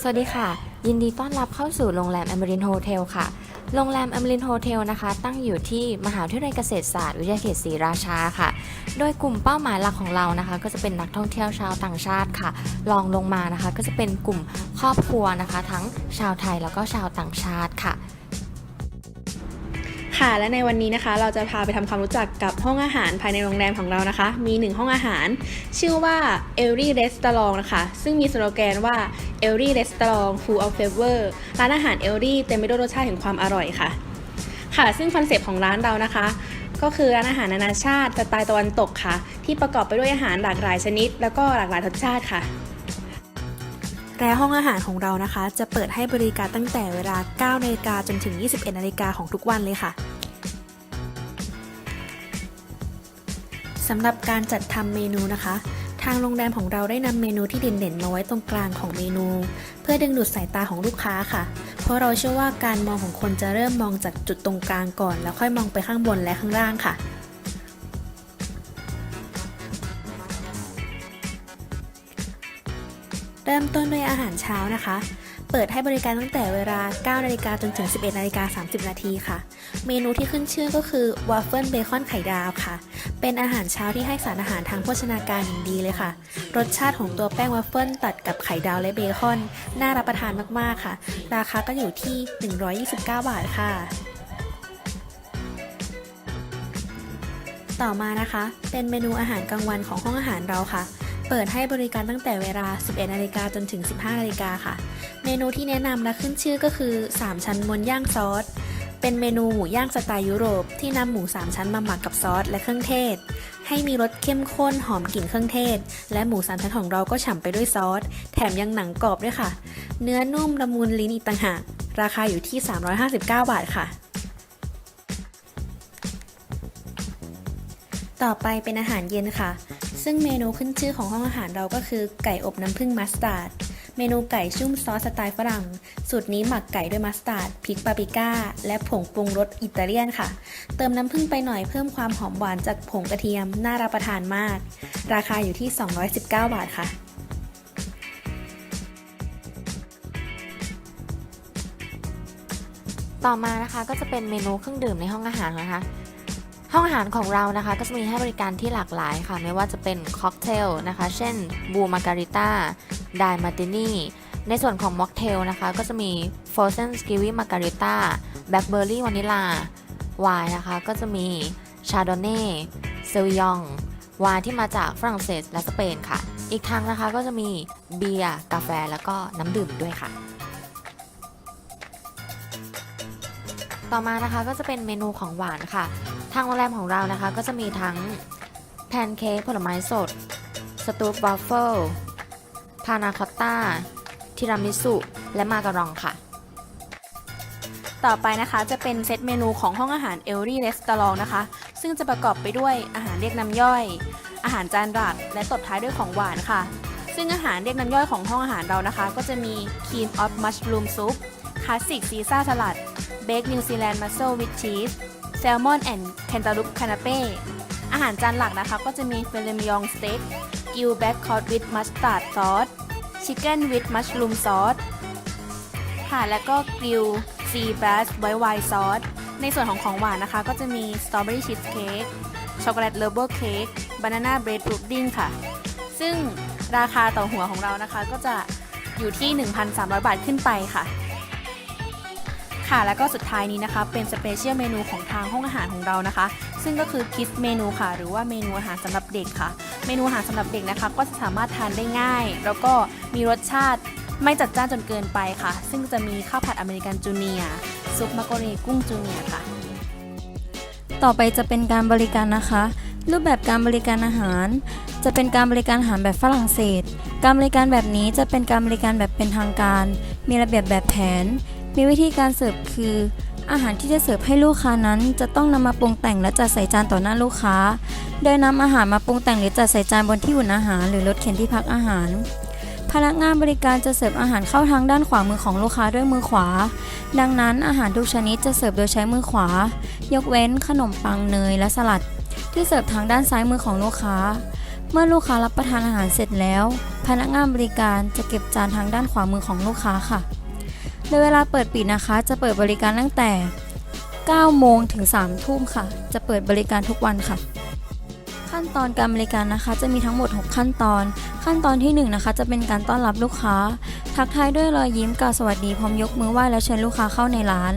สวัสดีค่ะ ยินดีต้อนรับเข้าสู่โรงแรมอมรินโฮเทลค่ะ โรงแรมอมรินโฮเทลนะคะ ตั้งอยู่ที่มหาวิทยาลัยเกษตรศาสตร์วิทยาเขตศรีราชาค่ะ โดยกลุ่มเป้าหมายหลักของเรานะคะ ก็จะเป็นนักท่องเที่ยวชาวต่างชาติค่ะรองลงมานะคะ ก็จะเป็นกลุ่มครอบครัวนะคะ ทั้งชาวไทยแล้วก็ชาวต่างชาติค่ะ ค่ะ และในวันนี้นะคะ เราจะพาไปทำความรู้จักกับห้องอาหารภายในโรงแรมของเรานะคะ มีหนึ่งห้องอาหาร ชื่อว่า e l r y Restaurant นะคะ ซึ่งมีสโลแกนว่า e l r y Restaurant Full of Flavor ร้านอาหาร e l r y เต็มไปด้วยรสชาติแห่งความอร่อยค่ะ ค่ะ ซึ่งคอนเซปต์ของร้านเรานะคะ ก็คือร้านอาหารนานาชาติสไตล์ตะวันตกค่ะ ที่ประกอบไปด้วยอาหารหลากหลายชนิด แล้วก็หลากหลายรสชาติค่ะ และห้องอาหารของเรานะคะ จะเปิดให้บริการตั้งแต่เวลา9นาฬิกาจนถึง 21นาฬิกาของทุกวันเลยค่ะสำหรับการจัดทำเมนูนะคะ ทางโรงแรมของเราได้นำเมนูที่เด่นๆมาไว้ตรงกลางของเมนู เพื่อดึงดูดสายตาของลูกค้าค่ะ เพราะเราเชื่อว่าการมองของคนจะเริ่มมองจากจุดตรงกลางก่อน แล้วค่อยมองไปข้างบนและข้างล่างค่ะ ริ่มต้นด้วยอาหารเช้านะคะ เปิดให้บริการตั้งแต่เวลา 9 นาฬิกาจนถึง 11 นาฬิกา 30 นาทีค่ะ เมนูที่ขึ้นชื่อก็คือวาฟเฟิลเบคอนไข่ดาวค่ะ เป็นอาหารเช้าที่ให้สารอาหารทางโภชนาการอย่างดีเลยค่ะ รสชาติของตัวแป้งวาฟเฟิลตัดกับไข่ดาวและเบคอน น่ารับประทานมากๆค่ะ ราคาก็อยู่ที่ 129 บาทค่ะต่อมานะคะ เป็นเมนูอาหารกลางวันของห้องอาหารเราค่ะ เปิดให้บริการตั้งแต่เวลา 11นาฬิกาจนถึง 15นาฬิกาค่ะ เมนูที่แนะนำและขึ้นชื่อก็คือ 3 ชั้นมวนย่างซอส เป็นเมนูหมูย่างสไตล์ยุโรป ที่นำหมู 3 ชั้นมาหมักกับซอสและเครื่องเทศ ให้มีรสเข้มข้นหอมกลิ่นเครื่องเทศ และหมูสามชั้นของเราก็ฉ่ำไปด้วยซอส แถมยังหนังกรอบด้วยค่ะ เนื้อนุ่มละมุนลิ้นอีกต่างหาก ราคาอยู่ที่ 359 บาทค่ะต่อไปเป็นอาหารเย็นค่ะ ซึ่งเมนูขึ้นชื่อของห้องอาหารเราก็คือไก่อบน้ำผึ้งมัสตาร์ด เมนูไก่ชุ่มซอสสไตล์ฝรั่ง สูตรนี้หมักไก่ด้วยมัสตาร์ดพริกปาปริก้า และผงปรุงรสอิตาเลียนค่ะ เติมน้ำผึ้งไปหน่อยเพิ่มความหอมหวานจากผงกระเทียม น่ารับประทานมาก ราคาอยู่ที่ 219 บาทค่ะต่อมานะคะก็จะเป็นเมนูเครื่องดื่มในห้องอาหารนะคะ ห้องอาหารของเรานะคะก็จะมีให้บริการที่หลากหลายค่ะ ไม่ว่าจะเป็นค็อกเทลนะคะ เช่นบูมาการิต้าไดมาตินี่ในส่วนของม็อกเทลนะคะ ก็จะมีฟ r o เซนสกิวีมาการิต้าแบล็คเบอร์รี่วานิลาวายนะคะ ก็จะมีชาโดเน่เซวิยองวายที่มาจากฝรั่งเศสและสเปนค่ะ อีกทั้งนะคะก็จะมีเบียร์ กาแฟ แล้วก็น้ำดื่มด้วยค่ะ ต่อมานะคะก็จะเป็นเมนูของหวานค่ะ ทางโรงแรมของเรานะคะก็จะมีทั้งแพนเค้กผลไม้สด สตูปวาฟเฟิลพานาคอตต้าทีรามิสุและมาการองค่ะ ต่อไปนะคะจะเป็นเซตเมนูของห้องอาหารเอลรี่เรสตอรองนะคะ ซึ่งจะประกอบไปด้วยอาหารเรียกน้ำย่อย อาหารจานหลักและตบท้ายด้วยของหวานค่ะ ซึ่งอาหารเรียกน้ำย่อยของห้องอาหารเรานะคะ ก็จะมีครีมออฟมัชรูมซุปคลาสสิกซีซ่าสลัดเบคนิวซีแลนด์มัสเซลวิ h ชีสแซลมอนแอนด์แคนตาลูปคานาเป้อาหารจานหลักนะคะ ก็จะมีเฟลมยองสเต็กกิวแบ็กคอร์ดวิดมัสตาร์ดซอสชิคเก้นวิดมัชรูมซอสค่ะแล้วก็กริลซีบัสไวท์ไวน์ซอสในส่วนของของหวานนะคะ ก็จะมีสตรอเบอรี่ชีสเค้กช็อกโกแลตเลเวอร์เค้กบานาน่าเบรดพุดดิ้งค่ะ ซึ่งราคาต่อหัวของเรานะคะก็จะอยู่ที่ 1,300 บาทขึ้นไปค่ะ ค่ะ แล้วก็สุดท้ายนี้นะคะ เป็นสเปเชียลเมนูของทางห้องอาหารของเรานะคะ ซึ่งก็คือคิสเมนูค่ะ หรือว่าเมนูอาหารสำหรับเด็กค่ะ เมนูอาหารสำหรับเด็กนะคะ ก็จะสามารถทานได้ง่าย แล้วก็มีรสชาติไม่จัดจ้านจนเกินไปค่ะ ซึ่งจะมีข้าวผัดอเมริกันจูเนียซุปมักโกรีกุ้งจูเนียค่ะ ต่อไปจะเป็นการบริการนะคะ รูปแบบการบริการอาหาร จะเป็นการบริการอาหารแบบฝรั่งเศส การบริการแบบนี้จะเป็นการบริการแบบเป็นทางการ มีระเบียบแบบแผน มีวิธีการเสิร์ฟคือ อาหารที่จะเสิร์ฟให้ลูกค้านั้น จะต้องนำมาปรุงแต่งและจัดใส่จานต่อหน้าลูกค้า โดยนำอาหารมาปรุงแต่งหรือจัดใส่จานบนที่อุ่นอาหาร หรือรถเข็นที่พักอาหาร พนักงานบริการจะเสิร์ฟอาหารเข้าทางด้านขวามือของลูกค้าด้วยมือขวา ดังนั้นอาหารทุกชนิดจะเสิร์ฟโดยใช้มือขวา ยกเว้นขนมปังเนยและสลัด ที่เสิร์ฟทางด้านซ้ายมือของลูกค้า เมื่อลูกค้ารับประทานอาหารเสร็จแล้ว พนักงานบริการจะเก็บจานทางด้านขวามือของลูกค้าค่ะ โดยเวลาเปิดปิดนะคะ จะเปิดบริการตั้งแต่ 9 โมงถึง 3 ทุ่มค่ะ จะเปิดบริการทุกวันค่ะ ขั้นตอนการบริการนะคะ จะมีทั้งหมด 6 ขั้นตอน ขั้นตอนที่ 1 นะคะ จะเป็นการต้อนรับลูกค้า ทักทายด้วยรอยยิ้มกล่าวสวัสดีพร้อมยกมือไหว้และเชิญลูกค้าเข้าในร้าน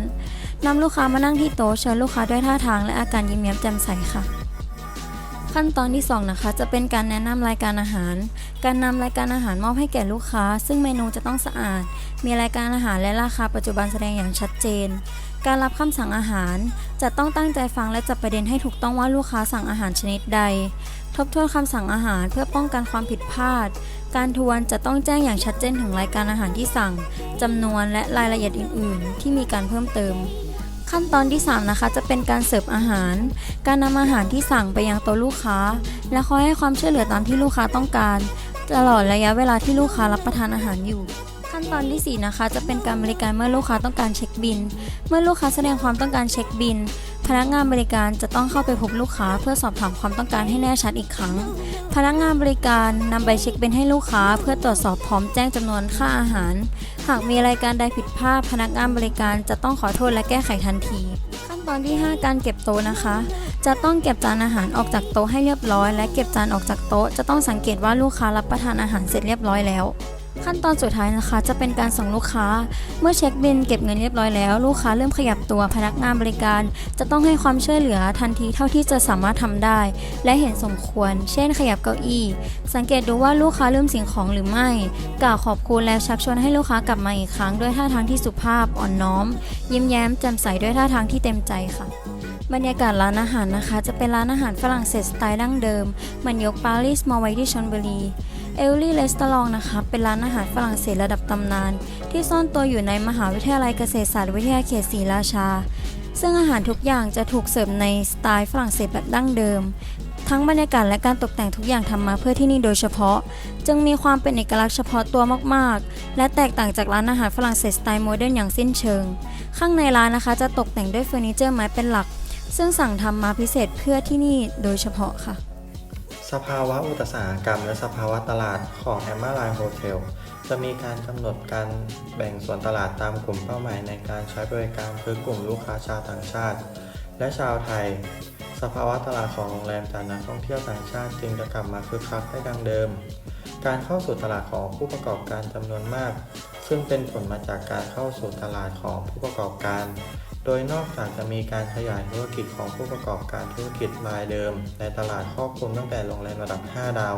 นำลูกค้ามานั่งที่โต๊ะเชิญลูกค้าด้วยท่าทางและอาการยิ้มแย้มแจ่มใสค่ะ ขั้นตอนที่สองนะคะ จะเป็นการแนะนำรายการอาหาร การนำรายการอาหารมอบให้แก่ลูกค้า ซึ่งเมนูจะต้องสะอาด มีรายการอาหารและราคาปัจจุบันแสดงอย่างชัดเจน การรับคำสั่งอาหาร จะต้องตั้งใจฟังและจับประเด็นให้ถูกต้องว่าลูกค้าสั่งอาหารชนิดใด ทบทวนคำสั่งอาหารเพื่อป้องกันความผิดพลาด การทวนจะต้องแจ้งอย่างชัดเจนถึงรายการอาหารที่สั่งจำนวนและรายละเอียดอื่น ๆ ที่มีการเพิ่มเติม ขั้นตอนที่ 3 นะคะ จะเป็นการเสิร์ฟอาหาร การนำอาหารที่สั่งไปยังโต๊ะลูกค้า และคอยให้ความช่วยเหลือตามที่ลูกค้าต้องการ ตลอดระยะเวลาที่ลูกค้ารับประทานอาหารอยู่ ขั้นตอนที่ 4 นะคะ จะเป็นการบริการเมื่อลูกค้าต้องการเช็คบิลเมื่อลูกค้าแสดงความต้องการเช็คบิลพนักงานบริการจะต้องเข้าไปพบลูกค้า เพื่อสอบถามความต้องการให้แน่ชัดอีกครั้ง พนักงานบริการนำใบเช็คบิลให้ลูกค้า เพื่อตรวจสอบพร้อมแจ้งจำนวนค่าอาหาร หากมีรายการใดผิดพลาดพนักงานบริการจะต้องขอโทษและแก้ไขทันที ขั้นตอนที่ 5 การเก็บโต๊ะนะคะ จะต้องเก็บจานอาหารออกจากโต๊ะให้เรียบร้อย และเก็บจานออกจากโต๊ะจะต้องสังเกตว่าลูกค้ารับประทานอาหารเสร็จเรียบร้อยแล้ว ขั้นตอนสุดท้ายนะคะ จะเป็นการส่งลูกค้า เมื่อเช็คบิลเก็บเงินเรียบร้อยแล้ว ลูกค้าเริ่มขยับตัวพนักงานบริการ จะต้องให้ความช่วยเหลือทันทีเท่าที่จะสามารถทำได้ และเห็นสมควร เช่น ขยับเก้าอี้ สังเกตดูว่าลูกค้าลืมสิ่งของหรือไม่ กล่าวขอบคุณและชักชวนให้ลูกค้ากลับมาอีกครั้งด้วยท่าทางที่สุภาพอ่อนน้อม ยิ้มแย้มแจ่มใสด้วยท่าทางที่เต็มใจค่ะบรรยากาศร้านอาหารนะคะ จะเป็นร้านอาหารฝรั่งเศสสไตล์ดั้งเดิม เหมันยกปารีสมาไว้ที่ชลบุรี เอลลี่เลสตอลองนะคะ เป็นร้านอาหารฝรั่งเศสระดับตำนาน ที่ซ่อนตัวอยู่ในมหาวิทยาลัยเกษตรศาสตร์วิทยาเขตศรีราชา ซึ่งอาหารทุกอย่างจะถูกเสิร์ฟในสไตล์ฝรั่งเศสแบบดั้งเดิม ทั้งบรรยากาศและการตกแต่งทุกอย่างทำมาเพื่อที่นี่โดยเฉพาะ จึงมีความเป็นเอกลักษณ์เฉพาะตัวมากๆ และแตกต่างจากร้านอาหารฝรั่งเศสสไตล์โมเดิร์นอย่างสิ้นเชิง ข้างในร้านนะคะจะตกแต่งด้วยเฟอร์นิเจอร์ไม้เป็นหลัก ซึ่งสั่งทำมาพิเศษเพื่อที่นี่โดยเฉพาะค่ะ สภาวะอุตสาหกรรม และสภาวะตลาดของแอมมาไลน์โฮเทลจะมีการกำหนดการแบ่งส่วนตลาดตามกลุ่มเป้าหมายในการใช้บริการคือกลุ่มลูกค้าชาวต่างชาติ และชาวไทย สภาวะตลาดของโรงแรมจากนักท่องเที่ยวต่างชาติจึงจะกลับมาคึกคักได้ดังเดิม การเข้าสู่ตลาดของผู้ประกอบการจำนวนมาก ซึ่งเป็นผลมาจากการเข้าสู่ตลาดของผู้ประกอบการ โดยนอกจากจะมีการขยายธุรกิจของผู้ประกอบการธุรกิจรายเดิม ในตลาดครอบคลุมตั้งแต่โรงแรมระดับ 5 ดาว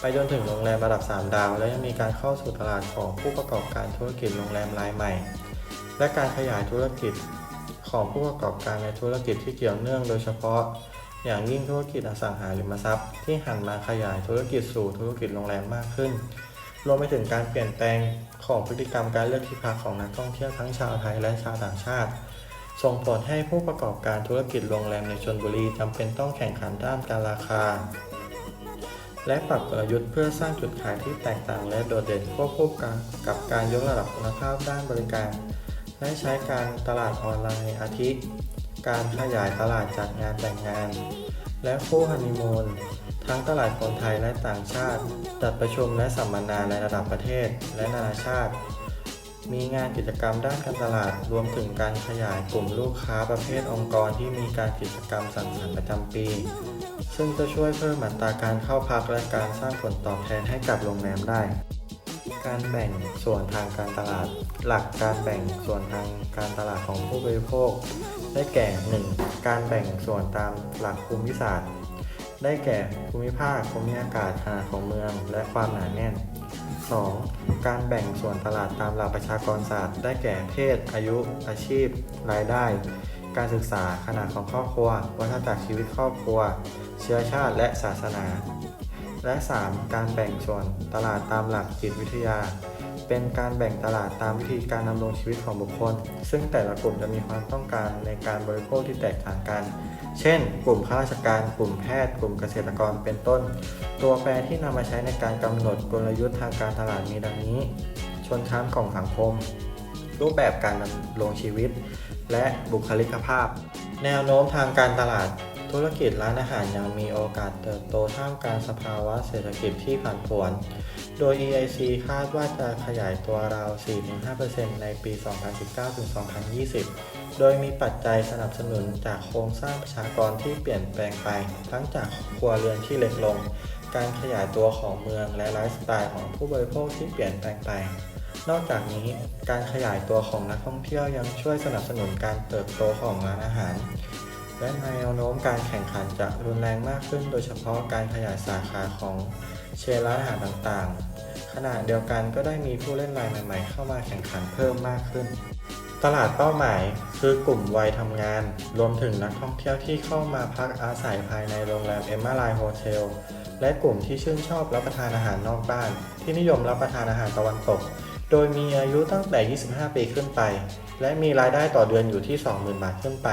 ไปจนถึงโรงแรมระดับ 3 ดาว และยังมีการเข้าสู่ตลาดของผู้ประกอบการธุรกิจโรงแรมรายใหม่ และการขยายธุรกิจของผู้ประกอบการในธุรกิจที่เกี่ยวเนื่องโดยเฉพาะ อย่างยิ่งธุรกิจอสังหาริมทรัพย์ ที่หันมาขยายธุรกิจสู่ธุรกิจโรงแรมมากขึ้น รวมไปถึงการเปลี่ยนแปลง ของพฤติกรรมการเลือกที่พักของนักท่องเที่ยวทั้งชาวไทยและชาวต่างชาติ ส่งผลให้ผู้ประกอบการธุรกิจโรงแรมในชนบุรีจำเป็นต้องแข่งขันด้านการราคา และปรับกลยุทธ์เพื่อสร้างจุดขายที่แตกต่างและโดดเด่นควบคู่กันกับการยกระดับคุณภาพด้านบริการ และใช้การตลาดออนไลน์อาทิ การขยายตลาดจัดงานแต่งงาน และคู่ฮันนีมูน ทั้งตลาดคนไทยและต่างชาติ จัดประชุมและสัมมนาในระดับประเทศและนานาชาติ มีงานกิจกรรมด้านการตลาด รวมถึงการขยายกลุ่มลูกค้าประเภทองค์กรที่มีการกิจกรรมสังสรรค์ประจำปี ซึ่งจะช่วยเพิ่มอัตราการเข้าพักและการสร้างผลตอบแทนให้กับโรงแรมได้การแบ่งส่วนทางการตลาด หลักการแบ่งส่วนทางการตลาดของผู้บริโภค ได้แก่ 1. การแบ่งส่วนตามหลักภูมิศาสตร์ ได้แก่ภูมิภาคภูมิอากาศขนาดของเมือง และความหนาแน่น 2. การแบ่งส่วนตลาดตามหลักประชากรศาสตร์ ได้แก่เพศ อายุ อาชีพ รายได้ การศึกษาขนาดของครอบครัว วัฏจักรชีวิตครอบครัว เชื้อชาติและศาสนา และ 3. การแบ่งส่วนตลาดตามหลักจิตวิทยา เป็นการแบ่งตลาดตามวิธีการดำรงชีวิตของบุคคล ซึ่งแต่ละกลุ่มจะมีความต้องการในการบริโภคที่แตกต่างกัน เช่น กลุ่มข้าราชการ กลุ่มแพทย์ กลุ่มเกษตรกร เป็นต้น ตัวแปรที่นำมาใช้ในการกำหนดกลยุทธ์ทางการตลาดมีดังนี้ ชนชั้นของสังคม รูปแบบการดำรงชีวิต และบุคลิกภาพ แนวโน้มทางการตลาด ธุรกิจร้านอาหารยังมีโอกาสเติบโตท่ามกลางสภาวะเศรษฐกิจที่ผันผวน โดย EIC คาดว่าจะขยายตัวราว 4-5%ในปี 2019-2020 โดยมีปัจจัยสนับสนุนจากโครงสร้างประชากรที่เปลี่ยนแปลงไป ทั้งจากครัวเรือนที่เล็กลง การขยายตัวของเมืองและไลฟ์สไตล์ของผู้บริโภคที่เปลี่ยนแปลงไปนอกจากนี้การขยายตัวของนักท่องเที่ยวยังช่วยสนับสนุนการเติบโตของร้านอาหาร และแนวโน้มการแข่งขันจะรุนแรงมากขึ้น โดยเฉพาะการขยายสาขาของเชนร้านอาหารต่างๆ ขณะเดียวกันก็ได้มีผู้เล่นรายใหม่ๆ เข้ามาแข่งขันเพิ่มมากขึ้น ตลาดเป้าหมายคือกลุ่มวัยทำงาน รวมถึงนักท่องเที่ยวที่เข้ามาพักอาศัยภายในโรงแรมเอมมาไลน์โฮเทลและกลุ่มที่ชื่นชอบรับประทานอาหารนอกบ้าน ที่นิยมรับประทานอาหารตะวันตก โดยมีอายุตั้งแต่ 25 ปีขึ้นไป และมีรายได้ต่อเดือนอยู่ที่ 20,000 บาทขึ้นไป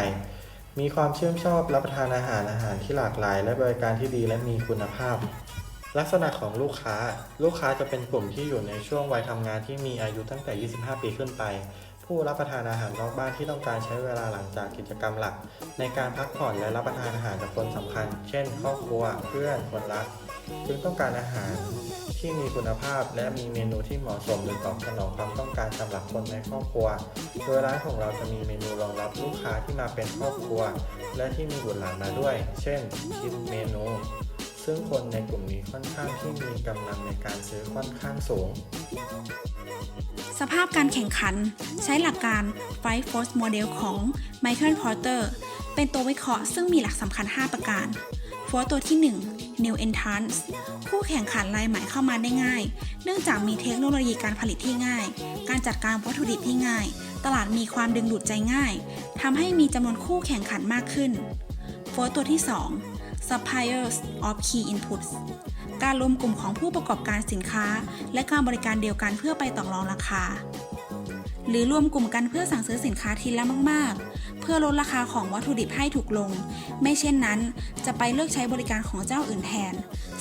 มีความเชื่อมชอบรับประทานอาหารอาหารที่หลากหลาย และบริการที่ดีและมีคุณภาพ ลักษณะของลูกค้า ลูกค้าจะเป็นกลุ่มที่อยู่ในช่วงวัยทำงานที่มีอายุตั้งแต่ 25 ปีขึ้นไป ผู้รับประทานอาหารนอกบ้านที่ต้องการใช้เวลาหลังจากกิจกรรมหลัก ในการพักผ่อนและรับประทานอาหารกับคนสำคัญ เช่น ครอบครัว เพื่อน คนรัก จึงต้องการอาหารที่มีคุณภาพและมีเมนูที่เหมาะสมหรือตอบสนองความต้องการสำหรับคนในครอบครัว โดยร้านของเราจะมีเมนูรองรับลูกค้าที่มาเป็นครอบครัว และที่มีบุตรหลานมาด้วย เช่นคิดเมนู ซึ่งคนในกลุ่มนี้ค่อนข้างที่มีกำลังในการซื้อค่อนข้างสูง สภาพการแข่งขัน ใช้หลักการ Five Force Model ของ Michael Porter เป็นตัววิเคราะห์ซึ่งมีหลักสำคัญ 5 ประการ วตัวที่ 1 New Entrants ผู้แข่งขันรายใหม่เข้ามาได้ง่าย เนื่องจากมีเทคโนโลยีการผลิตที่ง่าย การจัดการวัตถุดิบที่ง่าย ตลาดมีความดึงดูดใจง่าย ทำให้มีจำนวนคู่แข่งขันมากขึ้น Force ตัวที่ 2 Suppliers of Key Inputs การรวมกลุ่มของผู้ประกอบการสินค้า และการบริการเดียวกันเพื่อไปต่อรองราคา หรือรวมกลุ่มกันเพื่อสั่งซื้อสินค้าทีละมากๆ เพื่อลดราคาของวัตถุดิบให้ถูกลง ไม่เช่นนั้น จะไปเลือกใช้บริการของเจ้าอื่นแทน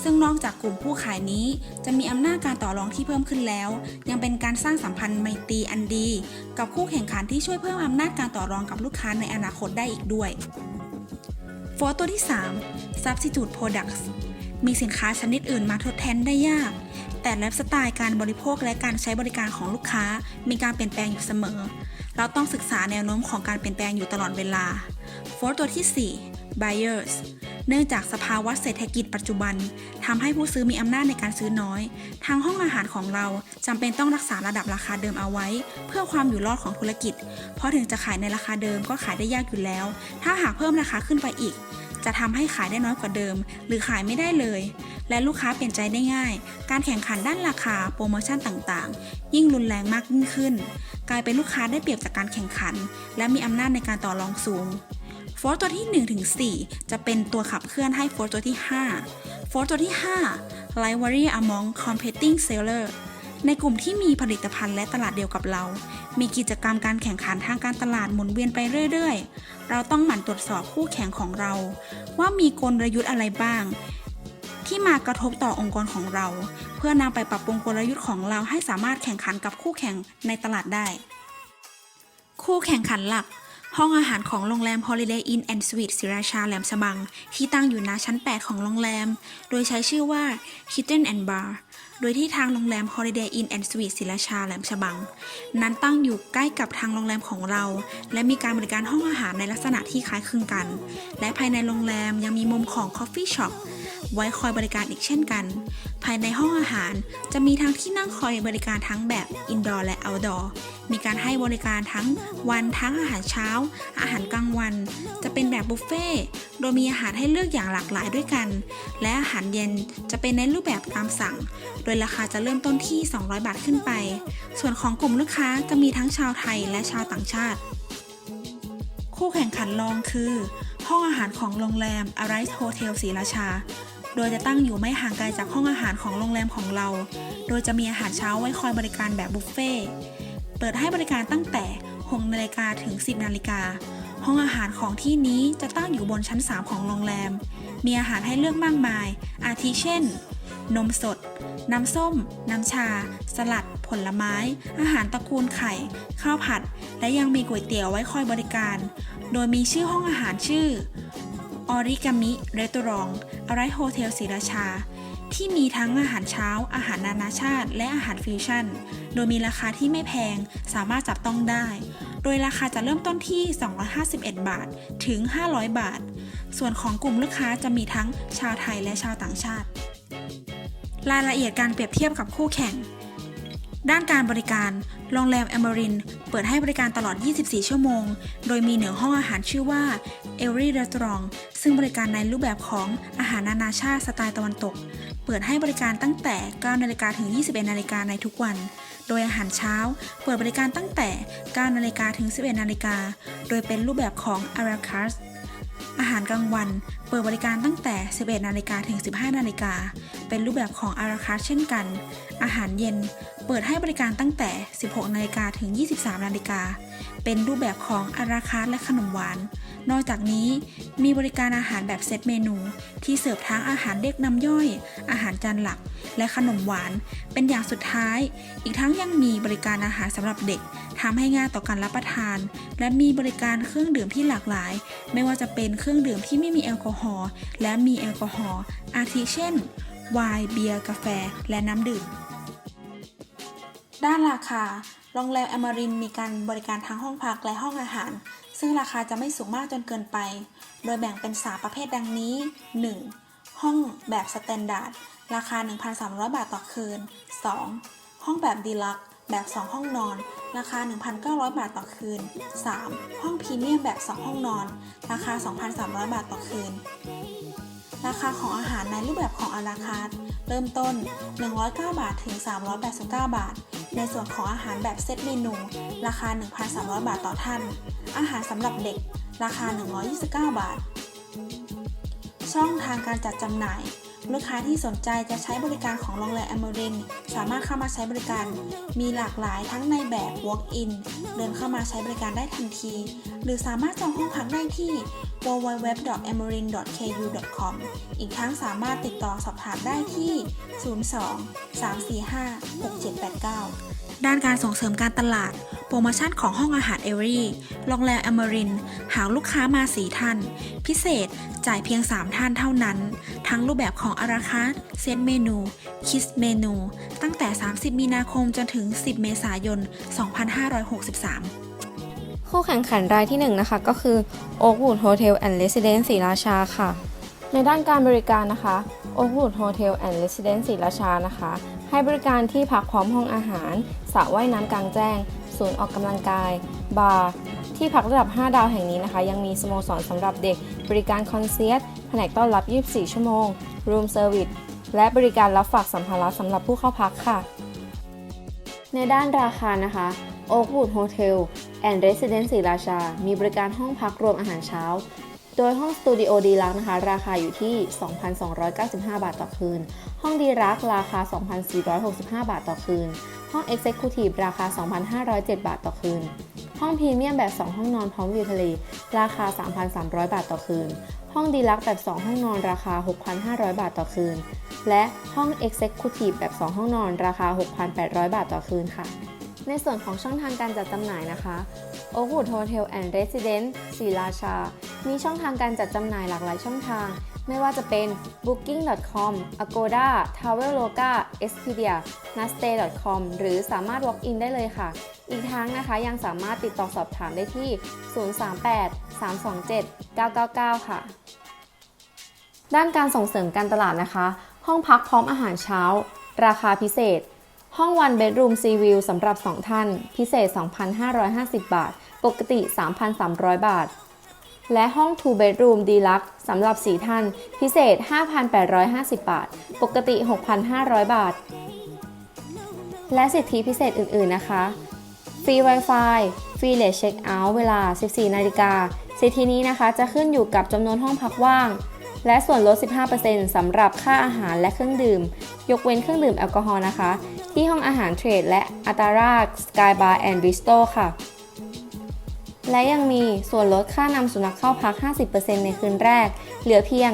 ซึ่งนอกจากกลุ่มผู้ขายนี้ จะมีอำนาจการต่อรองที่เพิ่มขึ้นแล้ว ยังเป็นการสร้างสัมพันธ์ไมตรีอันดี กับคู่แข่งขันที่ช่วยเพิ่มอำนาจการต่อรองกับลูกค้าในอนาคตได้อีกด้วยโฟตัวที่ 3 substitute products มีสินค้าชนิดอื่นมาทดแทนได้ยาก แต่ไลฟ์สไตล์การบริโภคและการใช้บริการของลูกค้า มีการเปลี่ยนแปลงอยู่เสมอ เราต้องศึกษาแนวโน้มของการเปลี่ยนแปลงอยู่ตลอดเวลาโฟร์ตัวที่ 4 buyers เนื่องจากสภาวะเศรษฐกิจปัจจุบันทำให้ผู้ซื้อมีอำนาจในการซื้อน้อย ทางห้องอาหารของเราจำเป็นต้องรักษาระดับราคาเดิมเอาไว้ เพื่อความอยู่รอดของธุรกิจ เพราะถึงจะขายในราคาเดิมก็ขายได้ยากอยู่แล้ว ถ้าหากเพิ่มราคาขึ้นไปอีก จะทำให้ขายได้น้อยกว่าเดิม หรือขายไม่ได้เลย และลูกค้าเปลี่ยนใจได้ง่าย การแข่งขันด้านราคาโปรโมชั่นต่างๆ ยิ่งรุนแรงมากยิ่งขึ้น กลายเป็นลูกค้าได้เปรียบจากการแข่งขัน และมีอำนาจในการต่อรองสูงโฟร์ตัวที่ 1-4จะเป็นตัวขับเคลื่อนให้โฟร์ตัวที่ 5 โฟร์ตัวที่ 5 Rivalry among competing seller ในกลุ่มที่มีผลิตภัณฑ์และตลาดเดียวกับเรา มีกิจกรรมการแข่งขันทางการตลาดหมุนเวียนไปเรื่อย ๆ เราต้องหมั่นตรวจสอบคู่แข่งของเรา ว่ามีกลยุทธ์อะไรบ้าง ที่มากระทบต่อองค์กรของเรา เพื่อนำไปปรับปรุงกลยุทธ์ของเราให้สามารถแข่งขันกับคู่แข่งในตลาดได้ คู่แข่งขันหลัก ห้องอาหารของโรงแรม Holiday Inn and Suites ศิราชาแหลมสบัง ที่ตั้งอยู่ณชั้น 8 ของโรงแรม โดยใช้ชื่อว่า Kitchen and Bar โดยที่ทางโรงแรม Holiday Inn and Suites ศิราชาแหลมฉบัง นั้นตั้งอยู่ใกล้กับทางโรงแรมของเรา และมีการบริการห้องอาหารในลักษณะที่คล้ายคลึงกัน และภายในโรงแรมยังมีมุมของ Coffee Shop ไว้คอยบริการอีกเช่นกัน ภายในห้องอาหารจะมีทั้งที่นั่งคอยบริการทั้งแบบ Indoor และ Outdoor มีการให้บริการทั้งวันทั้งอาหารเช้า อาหารกลางวัน จะเป็นแบบบุฟเฟ่ต์โดยมีอาหารให้เลือกอย่างหลากหลายด้วยกัน และอาหารเย็นจะเป็นในรูปแบบตามสั่งโดยราคาจะเริ่มต้นที่ 200 บาทขึ้นไป ส่วนของกลุ่มลูกค้าจะมีทั้งชาวไทยและชาวต่างชาติ คู่แข่งขันรองคือ ห้องอาหารของโรงแรม Arise Hotel ศรีราชา โดยจะตั้งอยู่ไม่ห่างไกลจากห้องอาหารของโรงแรมของเรา โดยจะมีอาหารเช้าไว้คอยบริการแบบบุฟเฟ่ต์เปิดให้บริการตั้งแต่6นาฬิกาถึง 10นาฬิกาห้องอาหารของที่นี้จะตั้งอยู่บนชั้น 3 ของโรงแรม มีอาหารให้เลือกมากมาย อาทิเช่น นมสด น้ำส้ม น้ำชา สลัด ผลไม้ อาหารตระกูลไข่ ข้าวผัด และยังมีก๋วยเตี๋ยวไว้คอยบริการ โดยมีชื่อห้องอาหารชื่อออริกามิเรสตอรองอะไรโฮเทลศรีราชา ที่มีทั้งอาหารเช้า อาหารนานาชาติ และอาหารฟิวชั่น โดยมีราคาที่ไม่แพงสามารถจับต้องได้ โดยราคาจะเริ่มต้นที่ 251 บาท ถึง 500 บาท ส่วนของกลุ่มลูกค้าจะมีทั้งชาวไทยและชาวต่างชาติ รายละเอียดการเปรียบเทียบกับคู่แข่ง ด้านการบริการ โรงแรมแอม r ริน เปิดให้บริการตลอด 24 ชั่วโมง โดยมีเหนึ่งห้องอาหารชื่อว่า e v e r y Restaurant ซึ่งบริการในรูปแบบของอาหารนานาชาติสไตล์ตะวันตก เปิดให้บริการตั้งแต่ 9 นาฬิกาถึง 21 นาฬิกาในทุกวัน โดยอาหารเช้า เปิดบริการตั้งแต่ 9 นาฬิกาถึง 11 นาฬิกา โดยเป็นรูปแบบของ a r a c a s อาหารกลางวัน เปิดบริการตั้งแต่ 11 นาฬิกาถึง 15 นาฬิกา เป็นรูปแบบของอาราคาเช่นกัน อาหารเย็น เปิดให้บริการตั้งแต่ 16 นาฬิกาถึง 23 นาฬิกา เป็นรูปแบบของอาราคาและขนมหวาน นอกจากนี้มีบริการอาหารแบบเซตเมนู ที่เสิร์ฟทั้งอาหารเด็กน้ำย่อย อาหารจานหลัก และขนมหวาน เป็นอย่างสุดท้าย อีกทั้งยังมีบริการอาหารสำหรับเด็ก ทำให้ง่ายต่อการรับประทาน และมีบริการเครื่องดื่มที่หลากหลาย ไม่ว่าจะเป็นเครื่องดื่มที่ไม่มีแอลกอฮอล์และมีแอลกอฮอล์อาทิเช่นไวน์เบียร์กาแฟ และน้ำดื่ม ด้านราคาโรงแรมอมรินมีการบริการทั้งห้องพักและห้องอาหาร ซึ่งราคาจะไม่สูงมากจนเกินไป โดยแบ่งเป็น 3 ประเภทดังนี้ 1. ห้องแบบสแตนดาร์ดราคา 1,300 บาทต่อคืน 2. ห้องแบบดีลักแบบ 2 ห้องนอน ราคา 1,900 บาทต่อคืน 3. ห้องพรีเมียมแบบ 2 ห้องนอน ราคา 2,300 บาทต่อคืน ราคาของอาหารในรูปแบบของอาราคาร์เริ่มต้น 109 บาทถึง 389 บาท ในส่วนของอาหารแบบเซตเมนู ราคา 1,300 บาทต่อท่าน อาหารสำหรับเด็ก ราคา 129 บาท ช่องทางการจัดจำหน่าย ลูกค้าที่สนใจจะใช้บริการของโรงแรมอมรินทร์สามารถเข้ามาใช้บริการ มีหลากหลายทั้งในแบบ Walk-in เดินเข้ามาใช้บริการได้ทันที หรือสามารถจองห้องพักได้ที่ www.amarin.ku.com อีกทั้งสามารถติดต่อสอบถามได้ที่ 02 345 6789 ด้านการส่งเสริมการตลาด โปรโมชั่นของห้องอาหารเอเวอรี่โรงแรมอมริน หากลูกค้ามา4ท่าน พิเศษจ่ายเพียง 3 ท่านเท่านั้น ทั้งรูปแบบของอาราคาร์เซตเมนู คิสเมนู ตั้งแต่ 30 มีนาคมจนถึง 10 เมษายน 2563คู่แข่งขันรายที่1นะคะก็คือ Oakwood Hotel and Residence ศรีราชาค่ะ ในด้านการบริการนะคะ Oakwood Hotel and Residence ศรีราชานะคะ ให้บริการที่พักพร้อมห้องอาหารสระว่ายน้ำกลางแจ้ง ศูนย์ออกกำลังกาย บาร์ที่พักระดับ 5 ดาวแห่งนี้นะคะ ยังมีสโมสรสำหรับเด็ก บริการคอนเซียสแผนกต้อนรับ 24 ชั่วโมง Room Service และบริการรับฝากสัมภาระสำหรับผู้เข้าพักค่ะ ในด้านราคานะคะ Oakwood Hotel and Residence ศรีราชา มีบริการห้องพักรวมอาหารเช้า โดยห้องสตูดิโอดีลักนะคะ ราคาอยู่ที่ 2,295 บาทต่อคืน ห้องดีลักราคา 2,465 บาทต่อคืน ห้อง Executive ราคา 2,507 บาทต่อคืน ห้องพรีเมียมแบบ 2 ห้องนอนพร้อมวิวทะเล ราคา 3,300 บาทต่อคืน ห้องดีลักแบบ 2 ห้องนอนราคา 6,500 บาทต่อคืน และห้อง Executive แบบ 2 ห้องนอนราคา 6,800 บาทต่อคืนค่ะในส่วนของช่องทางการจัดจำหน่ายนะคะ Oakwood Hotel and Residence ศรีราชา มีช่องทางการจัดจำหน่ายหลากหลายช่องทาง ไม่ว่าจะเป็น booking.com agoda traveloka expedia nastay.com หรือสามารถ walk in ได้เลยค่ะ อีกทั้งนะคะยังสามารถติดต่อสอบถามได้ที่ 038 327 999 ค่ะ ด้านการส่งเสริมการตลาดนะคะ ห้องพักพร้อมอาหารเช้า ราคาพิเศษห้อง one bedroom sea view สำหรับ 2 ท่าน พิเศษ 2,550 บาท ปกติ 3,300 บาท และห้อง two bedroom deluxe สำหรับ 4 ท่าน พิเศษ 5,850 บาท ปกติ 6,500 บาท และสิทธิพิเศษอื่นๆนะคะ ฟรี Wi-Fi ฟรีเลทเช็คเอาท์เวลา 14 นาฬิกา สิทธินี้นะคะจะขึ้นอยู่กับจำนวนห้องพักว่าง และส่วนลด 15%สำหรับค่าอาหารและเครื่องดื่ม ยกเว้นเครื่องดื่มแอลกอฮอล์นะคะ ที่ห้องอาหารเทรดและอัตาราสกายบาร์แอนด์บิสโตค่ะ และยังมีส่วนลดค่านำสุนัขเข้าพัก 50%ในคืนแรก เหลือเพียง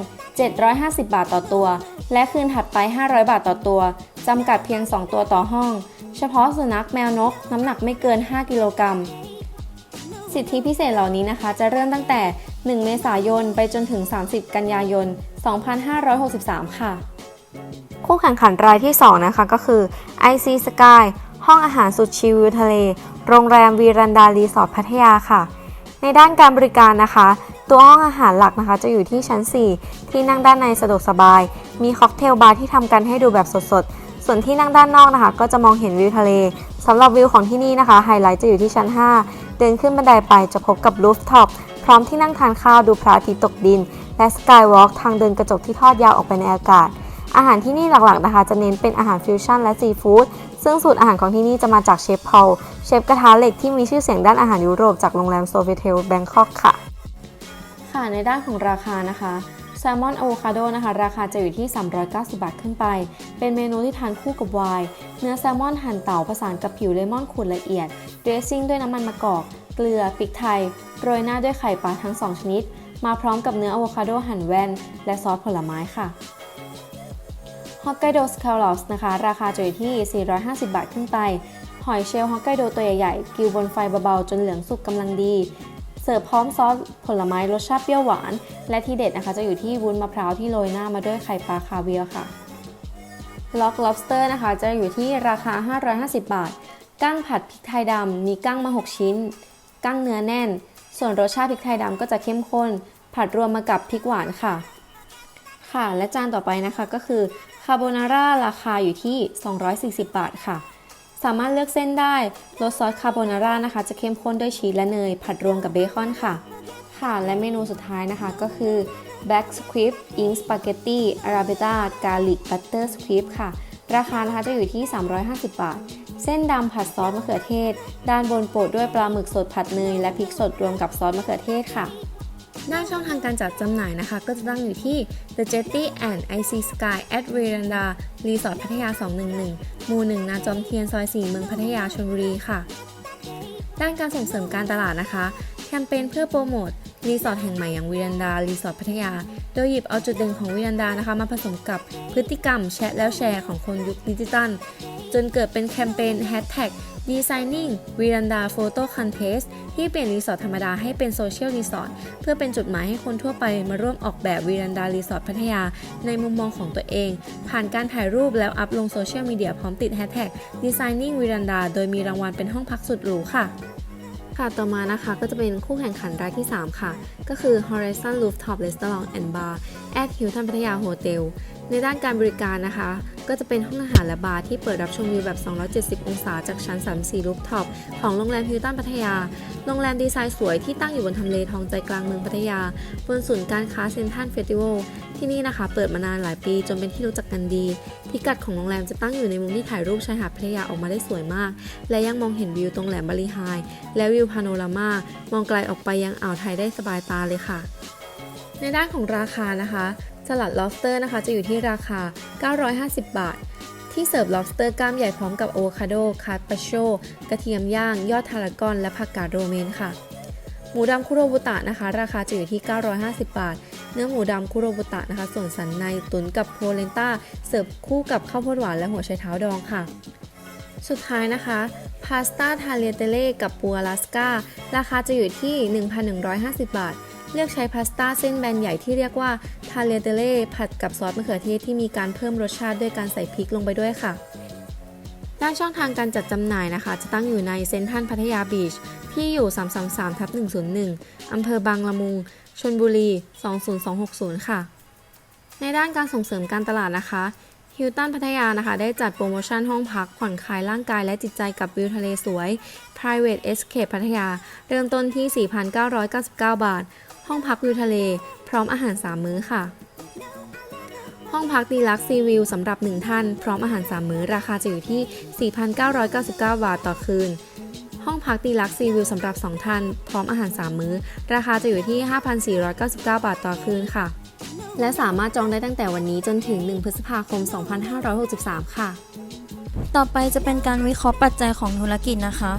750 บาทต่อตัว และคืนถัดไป 500 บาทต่อตัว จำกัดเพียง 2 ตัวต่อห้อง เฉพาะสุนัขแมวนก น้ำหนักไม่เกิน 5 กิโลกรัม สิทธิพิเศษเหล่านี้นะคะ จะเริ่มตั้งแต่ 1 เมษายน ไปจนถึง 30 กันยายน 2563 ค่ะ คู่แข่งขันรายที่ 2 นะคะก็คือ IC Sky ห้องอาหารสุดชิลวิวทะเล โรงแรมวีรันดารีสอร์ทพัทยาค่ะ ในด้านการบริการนะคะ ตัวห้องอาหารหลักนะคะ จะอยู่ที่ชั้น 4 ที่นั่งด้านในสะดวกสบาย มีค็อกเทลบาร์ที่ทำกันให้ดูแบบสดๆ ส่วนที่นั่งด้านนอกนะคะ ก็จะมองเห็นวิวทะเลสำหรับวิวของที่นี่นะคะไฮไลท์จะอยู่ที่ชั้น 5 เดินขึ้นบันไดไปจะพบกับรูฟท็อปพร้อมที่นั่งทานข้าวดูพระอาทิตย์ตกดิน และสกายวอล์กทางเดินกระจกที่ทอดยาวออกไปในอากาศอาหารที่นี่หลักๆนะคะ จะเน้นเป็นอาหารฟิวชั่นและซีฟู้ด ซึ่งสูตรอาหารของที่นี่จะมาจากเชฟพอลเชฟกระทะเหล็กที่มีชื่อเสียงด้านอาหารยุโรปจากโรงแรมโซเฟเทลแบงคอกค่ะ ค่ะในด้านของราคานะคะแซลมอนอะโวคาโดนะคะ ราคาจะอยู่ที่ 390 บาทขึ้นไป เป็นเมนูที่ทานคู่กับไวน์เนื้อแซลมอนหั่นเต่าผสานกับผิวเลมอนขูดละเอียดเดรสซิ่งด้วยน้ำมันมะกอก เกลือพริกไทย โรยหน้าด้วยไข่ปลาทั้ง 2 ชนิด มาพร้อมกับเนื้ออะโวคาโดหั่นแว่น และซอสผลไม้ค่ะ ฮอกไกโดสคาลอสนะคะ ราคาจะอยู่ที่ 450 บาทขึ้นไป หอยเชลล์ฮอกไกโดตัวใหญ่ๆ กิวบนไฟเบาๆ จนเหลืองสุกกำลังดี เสิร์ฟพร้อมซอสผลไม้รสชาติเปรี้ยวหวาน และที่เด็ดนะคะจะอยู่ที่วุ้นมะพร้าวที่โรยหน้ามาด้วยไข่ปลาคาเวียร์ค่ะล็อก lobster นะคะจะอยู่ที่ราคา 550 บาท กั้งผัดพริกไทยดำมีกั้งมา 6 ชิ้น กั้งเนื้อแน่น ส่วนรสชาติพริกไทยดำก็จะเข้มข้น ผัดรวมมากับพริกหวานค่ะ ค่ะ และจานต่อไปนะคะก็คือคาโบนาร่าราคาอยู่ที่ 240 บาทค่ะ สามารถเลือกเส้นได้รสซอสคาโบนาร่านะคะ จะเข้มข้นด้วยชีสและเนย ผัดรวมกับเบคอนค่ะ ค่ะ และเมนูสุดท้ายนะคะก็คือ Black Squid Ink Spaghetti Arrabbiata Garlic Butter Squid ค่ะ ราคานะคะจะอยู่ที่ 350 บาท เส้นดำผัดซอสมะเขือเทศ ด้านบนโปะด้วยปลาหมึกสดผัดเนย และพริกสดรวมกับซอสมะเขือเทศค่ะ ด้านช่องทางการจัดจำหน่ายนะคะ ก็จะตั้งอยู่ที่ The Jetty and IC Sky at Veranda Resort พัทยา 211 หมู่ 1 นาจอมเทียนซอย 4 เมืองพัทยาชลบุรีค่ะ ด้านการส่งเสริมการตลาดนะคะ แคมเปญเพื่อโปรโมทรีสอร์ทแห่งใหม่อย่างวีรันดา รีสอร์ทพัทยา โดยหยิบเอาจุดเด่นของวีรันดานะคะ มาผสมกับพฤติกรรมแชทแล้วแชร์ของคนยุคดิจิตัลจนเกิดเป็นแคมเปญแฮชแท็ก Hashtag Designing Veranda Photo Contest ที่เปลี่ยนรีสอร์ทธรรมดาให้เป็นโซเชียลรีสอร์ทเพื่อเป็นจุดหมายให้คนทั่วไปมาร่วมออกแบบวีรันดารีสอร์ทพัทยา ในมุมมองของตัวเอง ผ่านการถ่ายรูปแล้วอัพลงโซเชียลมีเดียพร้อมติด Hashtag Designing Veranda โดยมีรางวัลเป็นห้องพักสุดหรูค่ะค่ะต่อมานะคะก็จะเป็นคู่แข่งขันรายที่ 3 ค่ะ ก็คือ Horizon Rooftop Restaurant and Bar at Hilton พัทยาโฮเทล ในด้านการบริการนะคะ ก็จะเป็นห้องอาหารและบาร์ที่เปิดรับชมวิวแบบ 270 องศาจากชั้น 34 รูฟท็อปของโรงแรมฮิลตันพัทยา โรงแรมดีไซน์สวยที่ตั้งอยู่บนทำเลทองใจกลางเมืองพัทยา บนศูนย์การค้าเซ็นทรัลเฟสติวัลที่นี่นะคะ เปิดมานานหลายปีจนเป็นที่รู้จักกันดี พิกัดของโรงแรมจะตั้งอยู่ในมุมที่ถ่ายรูปชายหาดพัทยาออกมาได้สวยมาก และยังมองเห็นวิวตรงแหลมบาลีไฮและวิวพาโนรามามองไกลออกไปยังอ่าวไทยได้สบายตาเลยค่ะในด้านของราคานะคะ สลัด lobster นะคะ จะอยู่ที่ราคา 950 บาท ที่เสิร์ฟ lobster กล้ามใหญ่พร้อมกับอะโวคาโด คาร์ปาโช กระเทียมย่าง ยอดทารากอน และผักกาดโรเมนค่ะ หมูดำคุโรบุตะนะคะ ราคาจะอยู่ที่ 950 บาท เนื้อหมูดำคุโรบุตะนะคะ ส่วนสันในตุ๋นกับโพเลนต้า เสิร์ฟคู่กับข้าวโพดหวานและหัวไชเท้าดองค่ะสุดท้ายนะคะ พาสต้าทาเลียเตเล่กับปูอลาสการาคาจะอยู่ที่ 1,150 บาท เลือกใช้พาสต้าเส้นแบนใหญ่ที่เรียกว่าทาเลเตเล่ผัดกับซอสมะเขือเทศที่มีการเพิ่มรสชาติด้วยการใส่พริกลงไปด้วยค่ะ ด้านช่องทางการจัดจำหน่ายนะคะ จะตั้งอยู่ในเซ็นทรัลพัทยาบีช ที่อยู่ 333ทับ101 อำเภอบางละมุง ชนบุรี 20260 ค่ะ ในด้านการส่งเสริมการตลาดนะคะฮิลตันพัทยานะคะได้จัดโปรโมชั่นห้องพักผ่อนคลายร่างกายและจิตใจกับวิวทะเลสวย Private Escape พัทยา เริ่มต้นที่ 4,999 บาท ห้องพักวิวทะเล พร้อมอาหาร 3 มื้อค่ะ ห้องพักดีลักซีวิวสำหรับ 1 ท่าน พร้อมอาหาร 3 มื้อ ราคาจะอยู่ที่ 4,999 บาทต่อคืน ห้องพักดีลักซ์ซีวิวสำหรับ 2 ท่าน พร้อมอาหาร 3 มื้อ ราคาจะอยู่ที่ 5,499 บาทต่อคืนค่ะ และสามารถจองได้ตั้งแต่วันนี้จนถึง 1 พฤษภาคม 2563 ค่ะ ต่อไปจะเป็นการวิเคราะห์ปัจจัยของธุรกิจนะคะ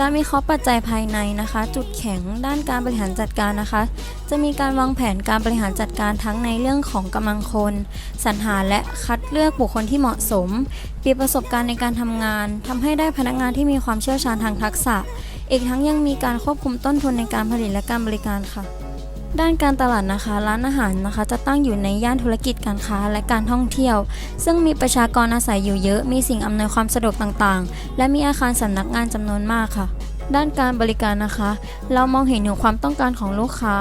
การวิเคราะห์ปัจจัยภายในนะคะ จุดแข็งด้านการบริหารจัดการนะคะ จะมีการวางแผนการบริหารจัดการทั้งในเรื่องของกำลังคน สรรหาและคัดเลือกบุคคลที่เหมาะสมมีประสบการณ์ในการทำงานทำให้ได้พนักงานที่มีความเชี่ยวชาญทางทักษะ อีกทั้งยังมีการควบคุมต้นทุนในการผลิตและการบริการค่ะ ด้านการตลาดนะคะ ร้านอาหารนะคะ จะตั้งอยู่ในย่านธุรกิจการค้าและการท่องเที่ยว ซึ่งมีประชากรอาศัยอยู่เยอะ มีสิ่งอำนวยความสะดวกต่างๆ และมีอาคารสำนักงานจำนวนมากค่ะ ด้านการบริการนะคะ เรามองเห็นถึงความต้องการของลูกค้า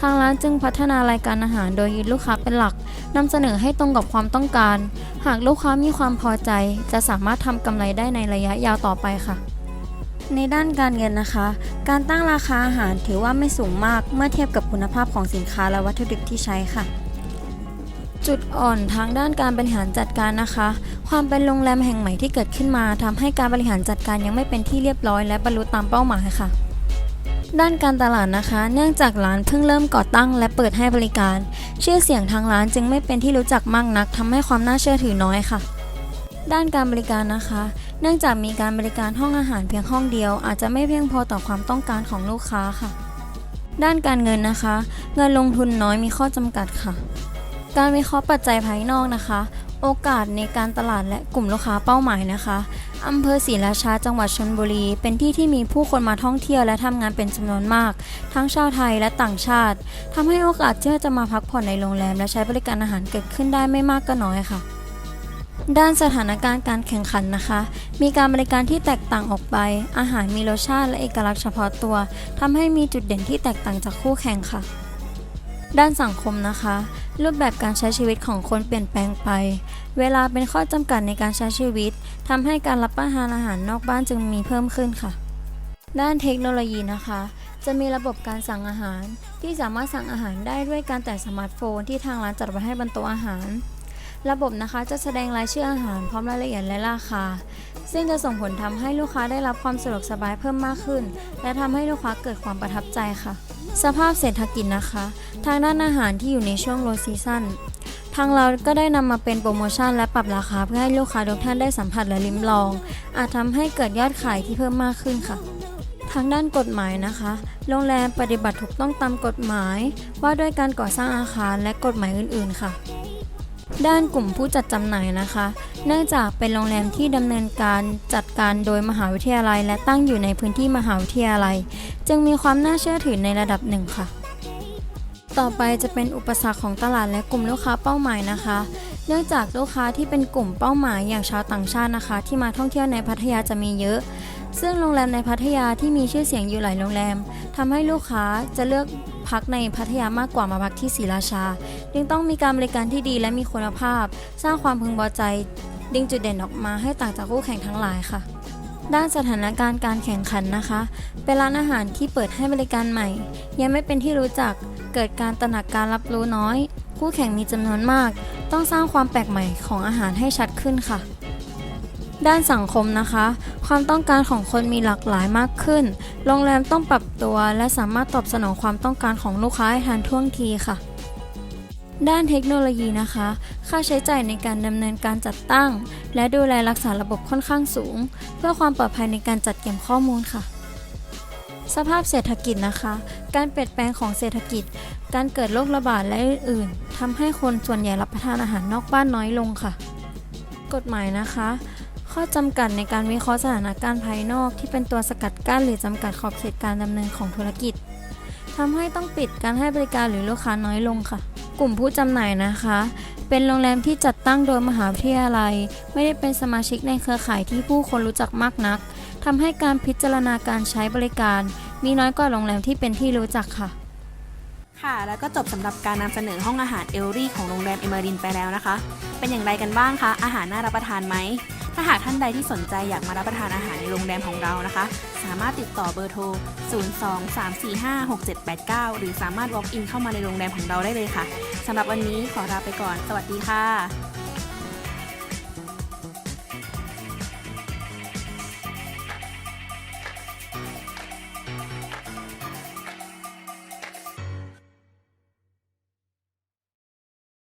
ทางร้านจึงพัฒนารายการอาหารโดยยึดลูกค้าเป็นหลักนำเสนอให้ตรงกับความต้องการ หากลูกค้ามีความพอใจ จะสามารถทำกำไรได้ในระยะยาวต่อไปค่ะ ในด้านการเงินนะคะ การตั้งราคาอาหารถือว่าไม่สูงมากเมื่อเทียบกับคุณภาพของสินค้าและวัตถุดิบที่ใช้ค่ะ จุดอ่อนทางด้านการบริหารจัดการนะคะ ความเป็นโรงแรมแห่งใหม่ที่เกิดขึ้นมาทำให้การบริหารจัดการยังไม่เป็นที่เรียบร้อยและบรรลุตามเป้าหมายค่ะด้านการตลาดนะคะ เนื่องจากร้านเพิ่งเริ่มก่อตั้งและเปิดให้บริการ ชื่อเสียงทางร้านจึงไม่เป็นที่รู้จักมากนักทำให้ความน่าเชื่อถือน้อยค่ะ ด้านการบริการนะคะ เนื่องจากมีการบริการห้องอาหารเพียงห้องเดียว อาจจะไม่เพียงพอต่อความต้องการของลูกค้าค่ะ ด้านการเงินนะคะ เงินลงทุนน้อยมีข้อจำกัดค่ะ การวิเคราะห์ปัจจัยภายนอกนะคะ โอกาสในการตลาดและกลุ่มลูกค้าเป้าหมายนะคะอำเภอศรีราชาจังหวัดชลบุรี เป็นที่ที่มีผู้คนมาท่องเที่ยวและทำงานเป็นจำนวนมาก ทั้งชาวไทยและต่างชาติทำให้โอกาสที่จะมาพักผ่อนในโรงแรม และใช้บริการอาหารเกิดขึ้นได้ไม่มากก็น้อยค่ะ ด้านสถานการณ์การแข่งขันนะคะ มีการบริการที่แตกต่างออกไป อาหารมีรสชาติและเอกลักษณ์เฉพาะตัวทำให้มีจุดเด่นที่แตกต่างจากคู่แข่งค่ะ ด้านสังคมนะคะ รูปแบบการใช้ชีวิตของคนเปลี่ยนแปลงไป เวลาเป็นข้อจำกัดในการใช้ชีวิตทำให้การรับประทานอาหารนอกบ้านจึงมีเพิ่มขึ้นค่ะ ด้านเทคโนโลยีนะคะ จะมีระบบการสั่งอาหาร ที่สามารถสั่งอาหารได้ด้วยการแตะสมาร์ทโฟนที่ทางร้านจัดไว้ให้บนโต๊ะอาหาร ระบบนะคะจะแสดงรายชื่ออาหารพร้อมรายละเอียดและราคา ซึ่งจะส่งผลทำให้ลูกค้าได้รับความสะดวกสบายเพิ่มมากขึ้น และทำให้ลูกค้าเกิดความประทับใจค่ะ สภาพเศรษฐกิจนะคะ ทางด้านอาหารที่อยู่ในช่วงโลซีซั่นทางเราก็ได้นำมาเป็นโปรโมชั่นและปรับราคาเพื่อให้ลูกค้าทุกท่านได้สัมผัสและลิ้มลอง อาจทำให้เกิดยอดขายที่เพิ่มมากขึ้นค่ะ ทางด้านกฎหมายนะคะ โรงแรมปฏิบัติถูกต้องตามกฎหมาย ว่าด้วยการก่อสร้างอาคารและกฎหมายอื่น ๆ ค่ะ ด้านกลุ่มผู้จัดจำหน่ายนะคะ เนื่องจากเป็นโรงแรมที่ดำเนินการจัดการโดยมหาวิทยาลัย และตั้งอยู่ในพื้นที่มหาวิทยาลัย จึงมีความน่าเชื่อถือในระดับหนึ่งค่ะ ต่อไปจะเป็นอุปสรรคของตลาดและกลุ่มลูกค้าเป้าหมายนะคะ เนื่องจากลูกค้าที่เป็นกลุ่มเป้าหมายอย่างชาวต่างชาตินะคะ ที่มาท่องเที่ยวในพัทยาจะมีเยอะ ซึ่งโรงแรมในพัทยาที่มีชื่อเสียงอยู่หลายโรงแรมทำให้ลูกค้าจะเลือกพักในพัทยามากกว่ามาพักที่ศรีราชา จึงต้องมีการบริการที่ดีและมีคุณภาพ สร้างความพึงพอใจ ดึงจุดเด่นออกมาให้ต่างจากคู่แข่งทั้งหลายค่ะ ด้านสถานการณ์การแข่งขันนะคะ เป็นร้านอาหารที่เปิดให้บริการใหม่ ยังไม่เป็นที่รู้จัก เกิดการตระหนักการรับรู้น้อย คู่แข่งมีจำนวนมาก ต้องสร้างความแปลกใหม่ของอาหารให้ชัดขึ้นค่ะ ด้านสังคมนะคะ ความต้องการของคนมีหลากหลายมากขึ้น โรงแรมต้องปรับตัว และสามารถตอบสนองความต้องการของลูกค้าให้ทันท่วงทีค่ะ ด้านเทคโนโลยีนะคะ ค่าใช้จ่ายในการดำเนินการจัดตั้ง และดูแลรักษาระบบค่อนข้างสูง เพื่อความปลอดภัยในการจัดเก็บข้อมูลค่ะ สภาพเศรษฐกิจนะคะ การเปลี่ยนแปลงของเศรษฐกิจ การเกิดโรคระบาดและอื่นๆทำให้คนส่วนใหญ่รับประทานอาหารนอกบ้านน้อยลงค่ะ กฎหมายนะคะ ข้อจำกัดในการวิเคราะห์สถานการณ์ภายนอกที่เป็นตัวสกัดกั้นหรือจำกัดขอบเขตการดำเนินของธุรกิจทำให้ต้องปิดการให้บริการหรือลูกค้าน้อยลงค่ะ กลุ่มผู้จำหน่ายนะคะ เป็นโรงแรมที่จัดตั้งโดยมหาวิทยาลัย ไม่ได้เป็นสมาชิกในเครือข่ายที่ผู้คนรู้จักมากนักทำให้การพิจารณาการใช้บริการ มีน้อยกว่าโรงแรมที่เป็นที่รู้จักค่ะค่ะ แล้วก็จบสำหรับการนำเสนอห้องอาหารเอลรี่ของโรงแรมเอเมรินไปแล้วนะคะ เป็นอย่างไรกันบ้างคะ อาหารน่ารับประทานไหม ถ้าหากท่านใดที่สนใจอยากมารับประทานอาหารในโรงแรมของเรานะคะ สามารถติดต่อเบอร์โทร 02-345-6789 หรือสามารถ walk in เข้ามาในโรงแรมของเราได้เลยค่ะสำหรับวันนี้ขอลาไปก่อน สวัสดีค่ะ